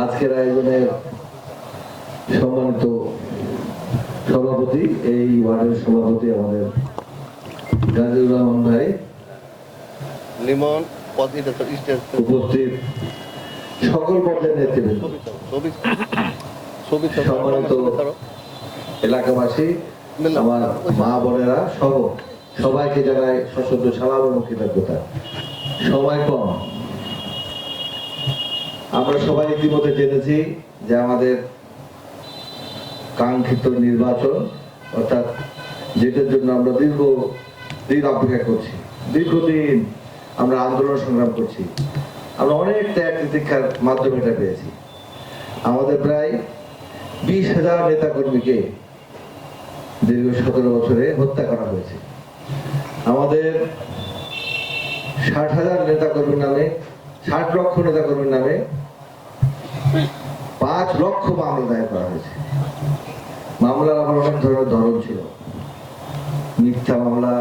আজকের আয়োজনের সম্মানিত সভাপতি এই ওয়ার্ডের সভাপতি আমাদের গাজীউর রহমান ভাই। লিমন উপস্থিত সকল পর্যায়ের নেতৃবৃন্দ। সম্মানিত এলাকাবাসী আমার মা বোনেরা সহ সবাইকে জানাই সশস্ত্র সালাম এবং কৃতজ্ঞতা। সময় কম। আমরা সবাই ইতিমধ্যে জেনেছি যে আমাদের কাঙ্ক্ষিত নির্বাচন, অর্থাৎ যেটার জন্য আমরা দীর্ঘ দিন অপেক্ষা করছি, দীর্ঘদিন আমরা আন্দোলন সংগ্রাম করছি। আমরা অনেক ত্যাগ প্রতীক্ষার মাধ্যমে এটা পেয়েছি। আমাদের প্রায় বিশ হাজার নেতা কর্মীকে দীর্ঘ সতেরো বছরে হত্যা করা হয়েছে। আমাদের ষাট হাজার নেতা কর্মীর নামে, ষাট লক্ষ নেতা কর্মীর নামে পাঁচ লক্ষ মামলা দায়ের করা হয়েছে। মামলার আমার অনেক ধরনের ধরন ছিল। মিথ্যা মামলা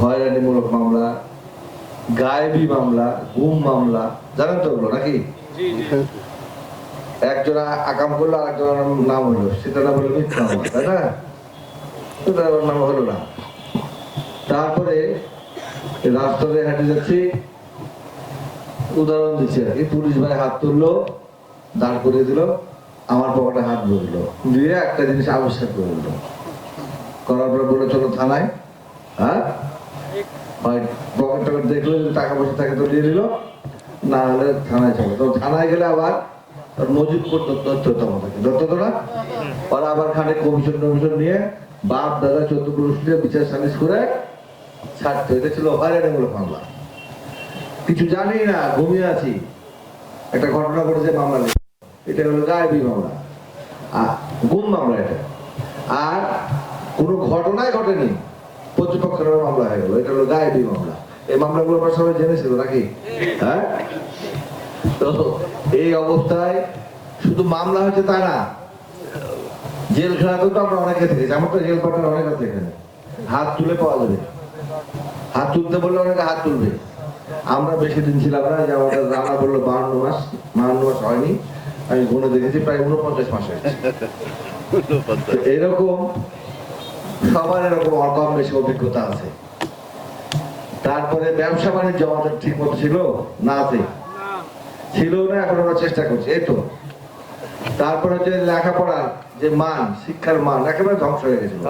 হয়রানিমূলক মামলা গায়েবী মামলা গুম মামলা জানেন তো ওগুলো নাকি? একজন আকাম করল আরেকজনের নাম হলো। সেটা নাম হলো মিথ্যা মামলা তাই না? সেটা নাম হলো না। তারপরে রাস্তাতে হেঁটে যাচ্ছি। উদাহরণ দিচ্ছে আর কি। পুলিশ ভাই হাত তুললো। দাঁড় করে দিল, আমার পকেটে হাত ধরলো। দিয়ে একটা জিনিস আবিষ্কার করে দিল করার পর বলে চলো থানায়। হ্যাঁ? দেখল টাকা পয়সা থাকে তো দিয়ে দিল, না হলে থানায় চলো। তো থানায় গেলে আবার মজুদ করতো তথ্য তোমাদেরকে ধরতো তো না? ওরা আবার খানে কমিশন টমিশন নিয়ে বাপ, দাদা, চোদ্দ পুরুষ নিয়ে বিচার সালিশ করে ছাড়তো। এটা ছিল হয়রানিমূলক মামলা। কিছু জানি না, ঘুমিয়ে আছি। একটা ঘটনা ঘটেছে মামলা। এটা হলো গায়েবী মামলা। আর গুম মামলা এটা। আর কোনো ঘটনাই ঘটেনি প্রতিপক্ষের মামলা হয়ে গেল। এটা হলো গায়েবী মামলা। এই মামলাগুলো আমরা সবাই জেনেছিল নাকি? হ্যাঁ? তো এই অবস্থায় শুধু মামলা হয়েছে তা না, জেল খেলাতেও তো আমরা অনেকে থেকেছি আমার তো জেল পাঠানো অনেক আছে এখানে। হাত তুলে পাওয়া যাবে। হাত তুলতে বললে অনেকে হাত তুলবে। আমরা বেশি দিন ছিলাম না, যে আমাদের রান্না বলল বাহান্ন মাস বাহান্ন মাস হয়নি। আমি গুনে দেখেছি প্রায় উনপঞ্চাশ মাস। এরকম সবার এরকম অকম বেশি অভিজ্ঞতা আছে। তারপরে ব্যবসা বাণিজ্য আমাদের ঠিক মতো ছিল? না আছে। ছিল না এখন আমরা চেষ্টা করছি। এই তো। তারপরে হচ্ছে লেখাপড়ার যে মান শিক্ষার মান একেবারে ধ্বংস হয়ে গেছিল।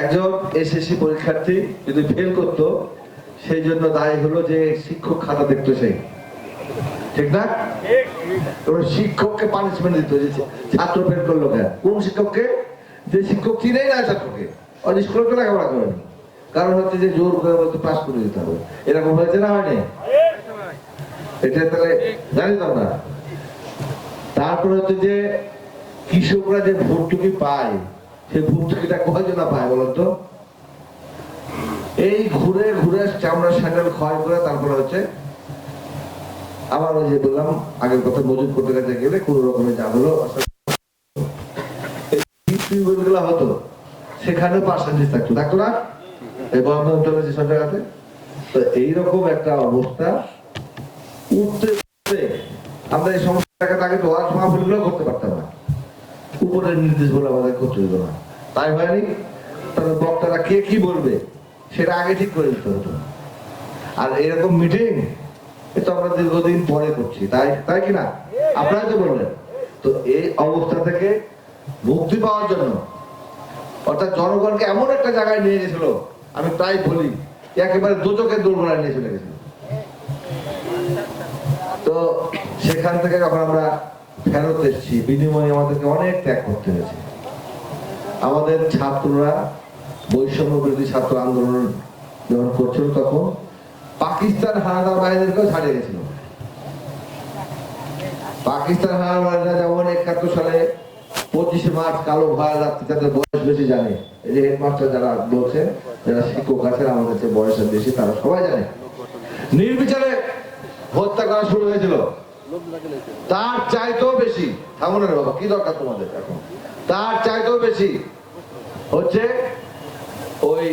একজন এসএসসি পরীক্ষার্থী যদি ফেল করতো সেই জন্য দায়ী হলো যে শিক্ষক খাতা দেখতো সেই ঠিক না এবার শিক্ষককে পানিশমেন্ট দিত যে ছাত্র ফেল করল কেন? কোন শিক্ষককে? যে শিক্ষক চিনেই না ছাত্রকে। আর স্কুলে তো লেখাপড়া করেনি কারণ হচ্ছে যে জোর করে বলতে পাস করে দিতে হবে। এরকম হয়েছে না হয়নি? এটা তাহলে জানি তো আমরা তারপরে হচ্ছে যে কৃষকরা যে ভর্তুকি পায়, সেই ভর্তুকিটা কয়জনা পায় বলতো এই ঘুরে ঘুরে চামড়া, স্যান্ডেল ক্ষয় করে তারপরে হচ্ছে আবার ওই যে বললাম, আগের কথা মজুদ করতে কাছে গেলে কোন রকমের যা হলো হতো, সেখানে পার্সেন্টেজ থাকতো। থাকতো না? যেসব জায়গাতে? তো এইরকম একটা অবস্থা। উঠতে আমরা এই সমস্যাটাকে তাকে ওয়াজ মাহফিলগুলো করতে পারতাম না। উপরের নির্দেশ বলে আমাদের করতে না। তাই হয়নি? বক্তারা কে কি বলবে? সেটা আগে ঠিক করে দিতে হতো। আর এরকম মিটিং এটা আমরা দীর্ঘদিন পরে করছি, তাই তাই কি না? আপনারা তো বললেন। তো এই অবস্থা থেকে মুক্তি পাওয়ার জন্য, অর্থাৎ জনগণকে এমন একটা জায়গায় নিয়ে গেছিল, আমি প্রায় বলি একেবারে দুচকের দুর্বলায় নিয়ে চলে গেছিল। তো সেখান থেকে যখন আমরা ফেরত এসেছি, বিনিময়ে আমাদেরকে অনেক ত্যাগ করতে হয়েছে। আমাদের ছাত্ররা বৈষম্য বিরোধী ছাত্র আন্দোলন যখন করছিল তখন পাকিস্তান হানাদার বাহিনীদেরকেও ছাড়িয়ে গেছিল পাকিস্তান হানাদার যেমন একাত্তর সালে পঁচিশে মার্চ কালো ভয় রাত্রি তাদের বয়স বেশি জানে, এই যে হেডমাস্টার যারা বলছে যারা শিক্ষক আছেন, আমাদের চেয়ে বয়সের বেশি, তারা সবাই জানে। নির্বিচারে হত্যা করা শুরু হয়েছিল। তার চাইতেও বেশি, থামো না বাবা, কি দরকার তোমাদের এখন? তার চাইতেও বেশি হচ্ছে ওই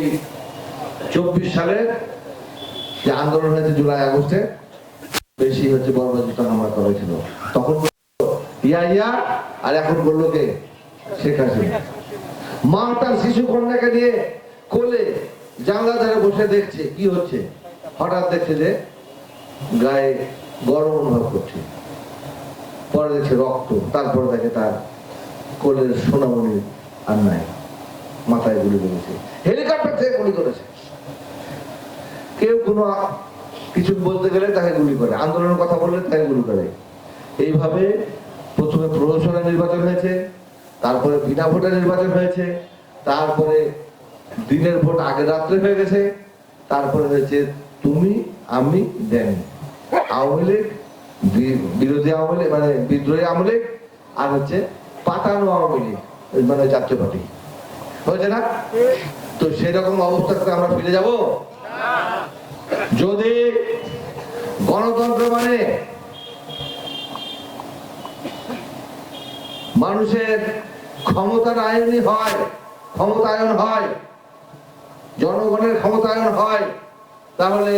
চব্বিশ সালের যে আন্দোলন হয়েছে জুলাই আগস্টে বেশি হচ্ছে বর্বজিত হামলা করেছিল তখন বলল, ইয়া ইয়া আর এখন বলল কে? শেখ হাসিনা। মা তার শিশু কন্যাকে নিয়ে কোলে জানলা ধারে বসে দেখছে কি হচ্ছে? হঠাৎ দেখছে যে গায়ে গরম অনুভব করছে। পরে দেখছে রক্ত তারপর দেখে তার কোলের সোনামণি আর নাই মাথায় গুলি করেছে। হেলিকপ্টার থেকে গুলি করেছে। কেউ কোনো কিছু বলতে গেলে তাকে গুলি করে, আন্দোলনের কথা বললে তাকে গুলি করে। এইভাবে প্রথমে প্রহসনে নির্বাচন হয়েছে, তারপরে বিনা ভোটে নির্বাচন হয়েছে, তারপরে দিনের ভোট আগে রাত্রে হয়ে গেছে, তারপরে হয়েছে তুমি, আমি, দেন। আওয়ামী লীগ বিরোধী আওয়ামী লীগ মানে বিদ্রোহী আওয়ামী লীগ, আর হচ্ছে পাতানো আওয়ামী লীগ মানে জাতীয় পার্টি। হয়েছে না? তো সেরকম অবস্থাতে আমরা ফিরে যাব? যদি গণতন্ত্র মানে মানুষের ক্ষমতার আয়নই হয়, ক্ষমতায়ন হয়, জনগণের ক্ষমতায়ন হয়, তাহলে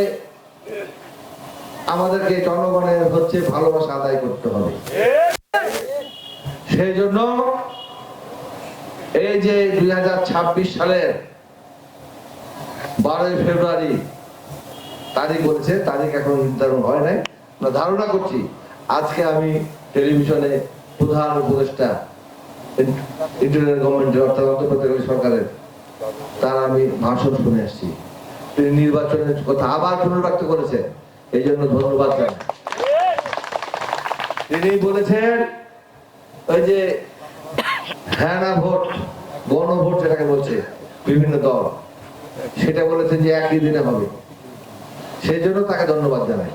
আমাদেরকে জনগণের হচ্ছে ভালোবাসা আদায় করতে হবে। সেই জন্য এই যে দুই হাজার ছাব্বিশ সালের বারোই ফেব্রুয়ারি তারিখ বলেছে, তারিখ এখন নির্ধারণ হয় নাই। ধারণা করছি, আজকে আমি টেলিভিশনে প্রধান উপদেষ্টা ইন্টারনাল গভর্নমেন্টের অর্থাৎ অন্তর্বর্তীকালীন সরকারের, তার আমি ভাষণ শুনে আসছি। তিনি নির্বাচনের কথা আবার পুনর্ব্যক্ত করেছেন এই জন্য ধন্যবাদ জানাই। তিনি বলেছেন, ওই যে হ্যানা ভোট, গণভোট যেটাকে বলছে, বিভিন্ন দল, সেটা বলেছে যে একই দিনে হবে। সেই জন্য তাকে ধন্যবাদ জানাই।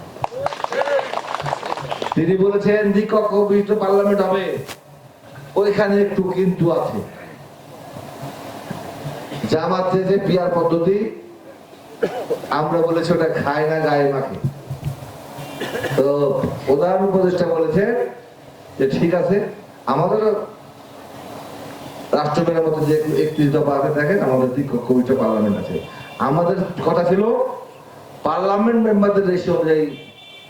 তিনি বলেছেন দ্বিকক্ষ বিশিষ্ট পার্লামেন্ট হবে। ওইখানে একটু কিন্তু আছে। জামাতে যে পিয়ার পদ্ধতি, আমরা বলেছি ওটা খায় না, গায়ে মাখে। তো প্রধান উপদেষ্টা বলেছেন যে, ঠিক আছে, আমাদের রাষ্ট্র মেরামতের যে একত্রিশ দফা আছে, দেখেন আমাদের দ্বিকক্ষ বিশিষ্ট পার্লামেন্ট আছে। আমাদের কথা ছিল পার্লামেন্ট মেম্বারদের রেশিও অনুযায়ী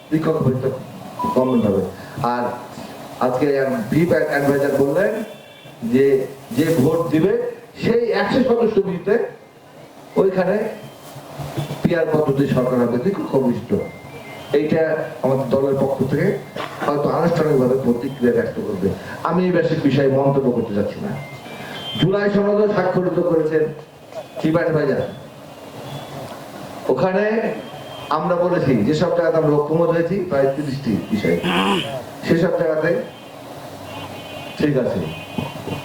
দ্বিকক্ষ বিশিষ্ট গভর্নমেন্ট হবে। আর আজকে ভিপ অ্যাডভাইজার বললেন যে যে ভোট দিবে, সেই একশো সদস্য দিতে ওইখানে পিয়ার পদ্ধতি সরকার হবে দ্বিকক্ষ বিশিষ্ট। এইটা আমাদের দলের পক্ষ থেকে হয়তো আনুষ্ঠানিকভাবে প্রতিক্রিয়া ব্যক্ত করবে। আমি এই বেশি বিষয়ে মন্তব্য করতে চাচ্ছি না। জুলাই সনদও স্বাক্ষরিত করেছেন চিবাট ভাইজার ওখানে আমরা বলেছি, যেসব জায়গাতে আমরা ঐক্যমত হয়েছি, প্রায় তিরিশটি বিষয়। সেসব জায়গাতে ঠিক আছে।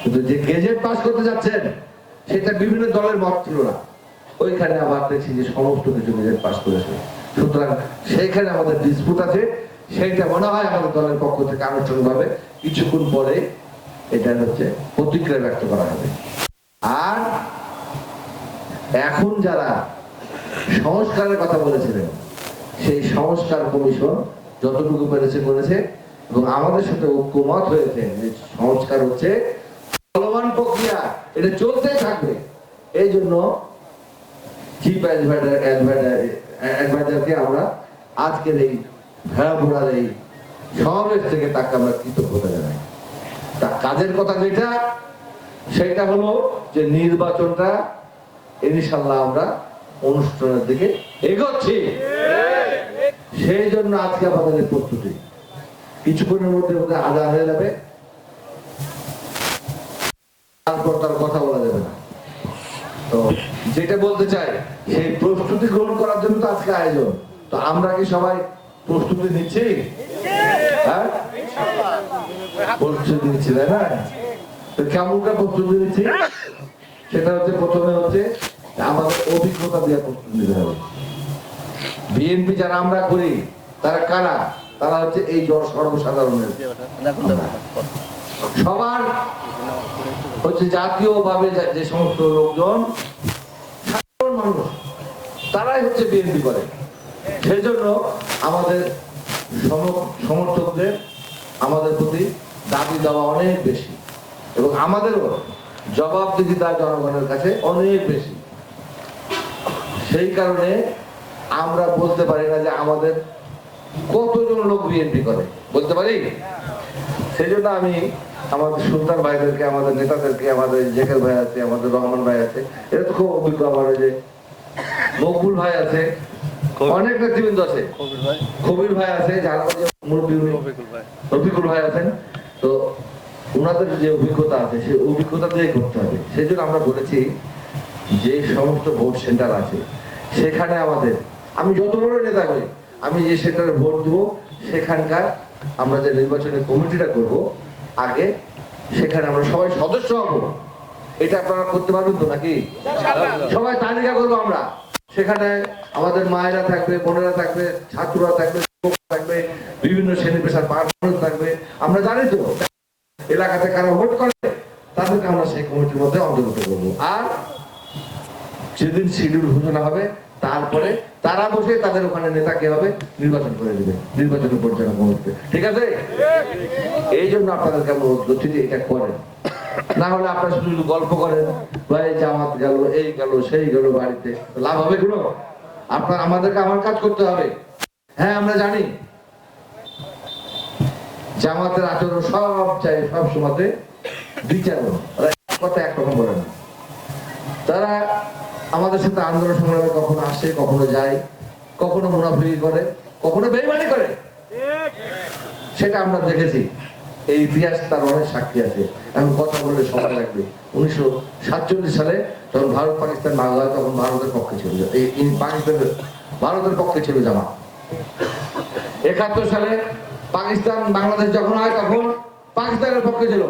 কিন্তু যে গেজেট পাস করতে যাচ্ছেন, সেটা বিভিন্ন দলের মত ছিল না। ওইখানে আবার দেখছি যে সমস্ত কিছু গেজেট পাস করেছে। সুতরাং সেইখানে আমাদের ডিসপুট আছে। সেইটা মনে হয় আমাদের দলের পক্ষ থেকে আনুষ্ঠানিকভাবে কিছুক্ষণ পরে এটা হচ্ছে প্রতিক্রিয়া ব্যক্ত করা হবে। আর এখন যারা সংস্কারের কথা বলেছিলেন। সেই সংস্কার কমিশন যতটুকু পেরেছে করেছে এবং আমাদের সাথে ঐক্যমত হয়েছে যে সংস্কার হচ্ছে চলমান প্রক্রিয়া, এটা চলতেই থাকবে। এই জন্য চিফ অ্যাডভাইজার অ্যাডভাইজারকে আমরা আজকের এই ভেড়াভোড়ার এই সমাবেশ থেকে তাকে আমরা কৃতজ্ঞতা জানাই। তা কাজের কথা যেটা, সেটা হলো যে নির্বাচনটা ইনশাল্লাহ আমরা অনুষ্ঠানের দিকে এগোচ্ছি। সেই জন্য আজকে আমাদের প্রস্তুতি। কিছুক্ষণের মধ্যে মধ্যে আজাদ হয়ে যাবে। তারপর তার কথা বলা যাবে না। তো যেটা বলতে চাই, সেই প্রস্তুতি গ্রহণ করার জন্য তো আজকে আয়োজন। তো আমরা কি সবাই প্রস্তুতি নিচ্ছি? হ্যাঁ? প্রস্তুতি নিচ্ছি, তাই না? তো কেমনটা প্রস্তুতি নিচ্ছি? সেটা হচ্ছে, প্রথমে হচ্ছে আমাদের অভিজ্ঞতা দিয়ে প্রস্তুতি নিতে হবে। বিএনপি যারা আমরা করি, তারা কারা? তারা হচ্ছে এই সর্বসাধারণের। সবার হচ্ছে জাতীয়ভাবে যে- সমস্ত লোকজন, সাধারণ মানুষ, তারাই হচ্ছে বিএনপি করে। সেই জন্য আমাদের সম- সমর্থকদের আমাদের প্রতি দাবি দেওয়া অনেক বেশি এবং আমাদেরও জবাবদিহিতা জনগণের কাছে অনেক বেশি। সেই কারণে আমরা বলতে পারি না যে আমাদের কতজন লোক বিএনপি করে বলতে পারি? সেই জন্য আমি আমাদের সুলতান ভাইদেরকে আমাদের নেতাদেরকে আমাদের জেকের ভাই আছে আমাদের রহমান ভাই আছে এরা তো খুব অভিজ্ঞ আমার যে মকবুল ভাই আছে অনেক নেতৃবৃন্দ আছে। কবির ভাই। আছে রফিকুল ভাই আছেন। তো ওনাদের যে অভিজ্ঞতা আছে সেই অভিজ্ঞতা দিয়ে করতে হবে। সেই জন্য আমরা বলেছি যে সমস্ত ভোট সেন্টার আছে। সেখানে আমাদের। আমি যত বড় নেতা করি আমি যে সেন্টারে ভোট দেবো সেখানকার আমরা যে নির্বাচনের কমিটিটা করব আগে সেখানে আমরা সবাই সদস্য হব। এটা আপনারা করতে পারবেন তো নাকি? সবাই তালিকা করব আমরা। সেখানে আমাদের মায়েরা থাকবে বোনেরা থাকবে ছাত্ররা থাকবে থাকবে বিভিন্ন শ্রেণি পেশার মানুষ থাকবে। আমরা জানি তো এলাকাতে কারা ভোট করে তাদেরকে আমরা সেই কমিটির মধ্যে অন্তর্ভুক্ত করব। আর যেদিন শিডিউল ঘোষণা হবে তারপরে তারা বসে তাদের ওখানে নেতা কে হবে? নির্বাচন করে দেবে নির্বাচন পরিচালনা কমিটিতে ঠিক আছে? এই জন্য আপনাদেরকে অনুরোধ করছি যে এটা করেন। না হলে আপনারা শুধু গল্প করেন ভাই জামাত গেল, এই গেল, সেই গেল বাড়িতে, লাভ হবে কোনো? আপনার, আমাদেরকে আমার কাজ করতে হবে। হ্যাঁ আমরা জানি। জামাতের আচরণ সব চাই, সব ওরা এক কথা একরকম বলে না তারা আমাদের সাথে আন্দোলন সংগ্রামে কখনো আসে, কখনো যায়, কখনো মুনাফিকি করে, কখনো বেইমানি করে। সেটা আমরা দেখেছি। এই ইতিহাস তার অনেক সাক্ষী আছে। আমি কথা বললে সময় লাগবে। উনিশশো সাতচল্লিশ সালে যখন ভারত, পাকিস্তান হয় তখন ভারতের পক্ষে ছিল। এই পাকিস্তানের ভারতের পক্ষে ছিল জামা একাত্তর সালে পাকিস্তান, বাংলাদেশ যখন হয় তখন পাকিস্তানের পক্ষে ছিল।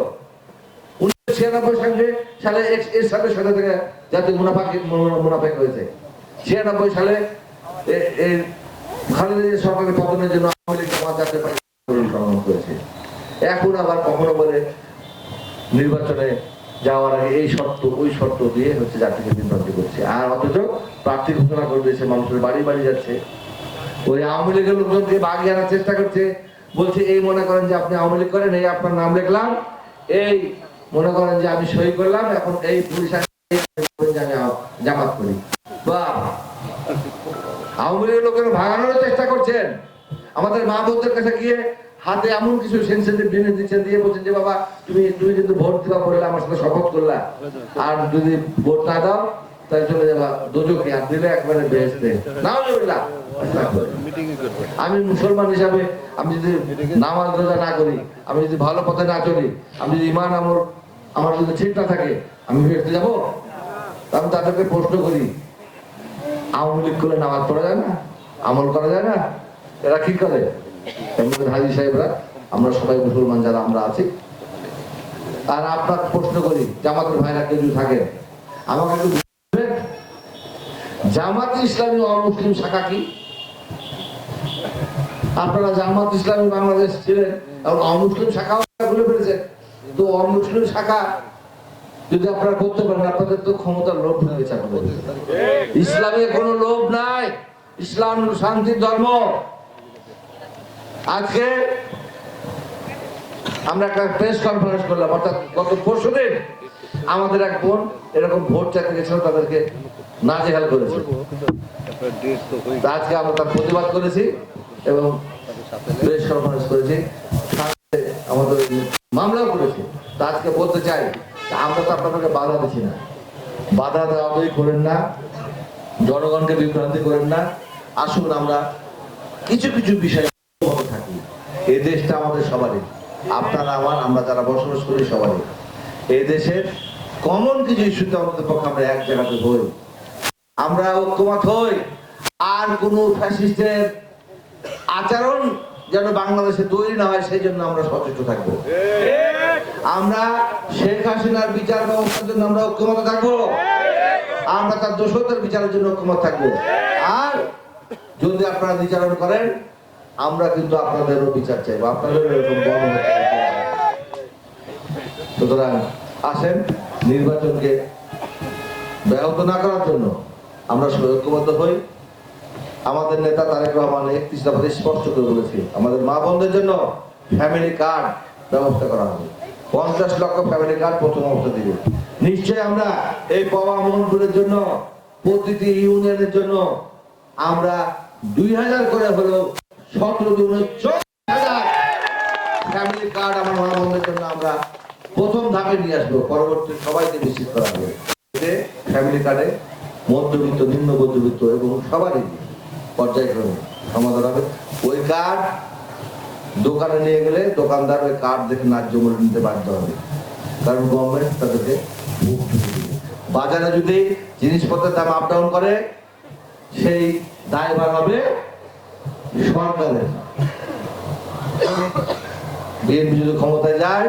ছিয়ানব্বই সালে সালে এর- সাথে সাথে থেকে জাতীয় মুনাফা মুনাফা হয়েছে ছিয়ানব্বই সালে খালেদা সরকারের পতনের জন্য আওয়ামী লীগ জাতীয় পার্টি করেছে। এখন আবার কখনো বলে নির্বাচনে যাওয়ার আগে এই শর্ত, ওই শর্ত দিয়ে হচ্ছে জাতিকে বিভ্রান্তি করছে। আর অথচ প্রার্থী ঘোষণা করে দিয়েছে, মানুষের বাড়ি বাড়ি যাচ্ছে। ওই আওয়ামী লীগের লোকজনকে বাগিয়ে আনার চেষ্টা করছে। বলছে, এই মনে করেন যে আপনি আওয়ামী লীগ করেন, এই আপনার নাম লিখলাম। এই মনে করেন যে আমি সই করলাম, এখন এই জামাত করি। আওয়ামী লীগের লোকেরা ভাগানোর চেষ্টা করছেন। আমাদের মা বোনদের কাছে গিয়ে হাতে এমন কিছু সেন্সিটিভ দিচ্ছেন, দিয়ে বলছেন যে, বাবা, তুমি তুমি ভোট দিবা বললে আমার সাথে শপথ করলা। আর যদি ভোট না দাও চলে যাবা আর দিলে একবারে বেহেস্তে নাও করবে আমি মুসলমান হিসাবে আমি যদি নামাজ রোজা না করি, আমি যদি ভালো পথে না চলি, আমি যদি ইমান আমার আমার যদি ঠিক না থাকে, আমি ফেরতে যাব। আমি তাদেরকে প্রশ্ন করি, আওয়ামী লীগ করলে নামাজ পড়া যায় না? আমল করা যায় না? এরা কি করে? হাজি সাহেবরা, আমরা সবাই মুসলমান যারা, আমরা আছি। আর আপনার প্রশ্ন করি, জামাতের ভাইরা কেউ থাকে, আমাকে একটু জামাত ইসলামী অমুসলিম শাখা কি? আপনারা জামাত ইসলামী বাংলাদেশ ছিলেন এবং অমুসলিম শাখাও খুলে ফেলেছেন তো অমুসলিম শাখা যদি আপনারা করতে পারেন, আপনাদের তো ক্ষমতার লোভ গেছে আপনাদের ইসলামে কোনো লোভ নাই। ইসলাম শান্তির ধর্ম। আজকে আমরা একটা প্রেস কনফারেন্স করলাম, অর্থাৎ গত পরশু দিন আমাদের এক বোন এরকম ভোট চাইতে গেছিল তাদেরকে নাজেহাল করেছে। আজকে আমরা তার প্রতিবাদ করেছি এবং প্রেস কনফারেন্স করেছি। আমাদের মামলাও করেছি। তা আজকে বলতে চাই, আমরা তো আপনাদেরকে বাধা দিচ্ছি না। বাধা দেওয়াই করেন না, জনগণকে বিভ্রান্তি করেন না। আসুন আমরা কিছু কিছু বিষয়ে থাকি। এই দেশটা আমাদের সবারই। আপনারা, আমার, আমরা যারা বসবাস করি সবারই। এই দেশের কমন কিছু ইস্যুতে আমাদের পক্ষে আমরা এক জায়গাতে হই। আমরা ঐক্যমত হই। আর কোন ফ্যাসিস্টের আচরণ যেন বাংলাদেশে তৈরি না হয়, সেই জন্য আমরা সচেষ্ট থাকব। আমরা শেখ হাসিনার বিচার ব্যবস্থার জন্য আমরা ঐক্যমত থাকব। আমরা তার দোষদের বিচারের জন্য ঐক্যমত থাকব। আর যদি আপনারা বিচারণ করেন, আমরা কিন্তু আপনাদেরও বিচার চাইব। আপনাদেরও এরকম। সুতরাং আসেন, নির্বাচনকে ব্যাহত না করার জন্য আমরা সবাই ঐক্যবদ্ধ হই। আমাদের নেতা তারেক রহমান একত্রিশ দফাতে স্পষ্ট করে বলেছে, আমাদের মা বোনদের জন্য ফ্যামিলি কার্ড ব্যবস্থা করা হবে। পঞ্চাশ লক্ষ ফ্যামিলি কার্ড প্রথম অবস্থা দিবে। নিশ্চয়ই আমরা এই পাওয়া মোহনপুরের জন্য, প্রতিটি ইউনিয়নের জন্য আমরা দুই হাজার করে হলেও সতেরো দুগুণে হাজার ফ্যামিলি কার্ড আমার মা বোনদের জন্য আমরা প্রথম ধাপে নিয়ে আসব। পরবর্তী সবাইকে নিশ্চিত করা হবে ফ্যামিলি কার্ডে মধ্যবিত্ত নিম্ন মধ্যবিত্ত এবং সবারই পর্যায়ক্রমে সমাধান হবে। ওই কার্ড দোকানে নিয়ে গেলে দোকানদার ওই কার্ড দেখে ন্যায্য মূল্য নিতে বাধ্য হবে। কারণ গভর্নমেন্ট তাদেরকে বাজারে যদি জিনিসপত্রের দাম আপ ডাউন করে, সেই দায়ভার হবে সরকারের। বিএনপি যদি ক্ষমতায় যায়,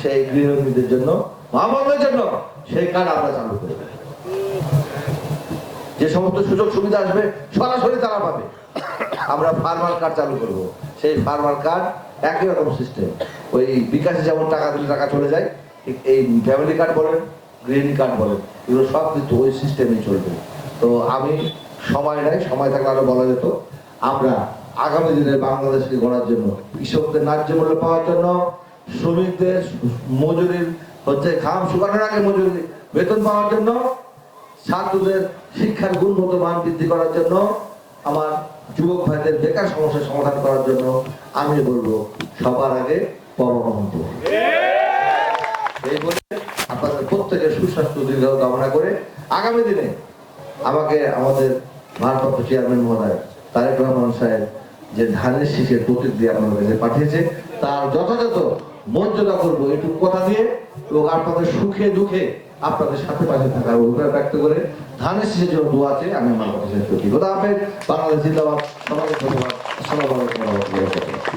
সেই গৃহহীনদের জন্য মহামানবের জন্য সেই কার্ড আমরা চালু করে দেব। যে সমস্ত সুযোগ সুবিধা আসবে, সরাসরি তারা পাবে। আমরা ফার্মার কার্ড চালু করব। সেই ফার্মার কার্ড একই রকম সিস্টেম ওই বিকাশে যেমন টাকা দিলে টাকা চলে যায় এই ফ্যামিলি কার্ড বলেন গ্রিন কার্ড বলেন, এগুলো সব কিন্তু ওই সিস্টেমেই চলবে। তো আমি সময় নাই, সময় থাকলে আরও বলা যেত। আমরা আগামী দিনে বাংলাদেশকে গড়ার জন্য, কৃষকদের ন্যায্য মূল্য পাওয়ার জন্য, শ্রমিকদের মজুরির হচ্ছে খাম শুকানোর আগে মজুরি, বেতন পাওয়ার জন্য ছাত্রদের শিক্ষার গুণগত মান বৃদ্ধি করার জন্য, আমার যুবক ভাইদের বেকার সমস্যার সমাধান করার জন্য আমি বলব, সবার আগে পরমহন্ত এই বলে আপনাদের প্রত্যেকের সুস্বাস্থ্য দীর্ঘ কামনা করে আগামী দিনে আমাকে আমাদের ভারপ্রাপ্ত চেয়ারম্যান মহোদয় তারেক রহমান সাহেব যে ধানের শীষের প্রতীক দিয়ে আপনাদের কাছে পাঠিয়েছে, তার যথাযথ মর্যাদা করব এটুকু কথা দিয়ে এবং আপনাদের সুখে দুঃখে আপনাদের সাথে পাশে থাকার অভিপ্রায় ব্যক্ত করে ধানের শেষে জন্য দোয়া আছে আমি আমার কথা শেষ করছি। খোদা হাফেজ। বাংলাদেশ জিন্দাবাদ। সবাইকে ধন্যবাদ। আসসালামু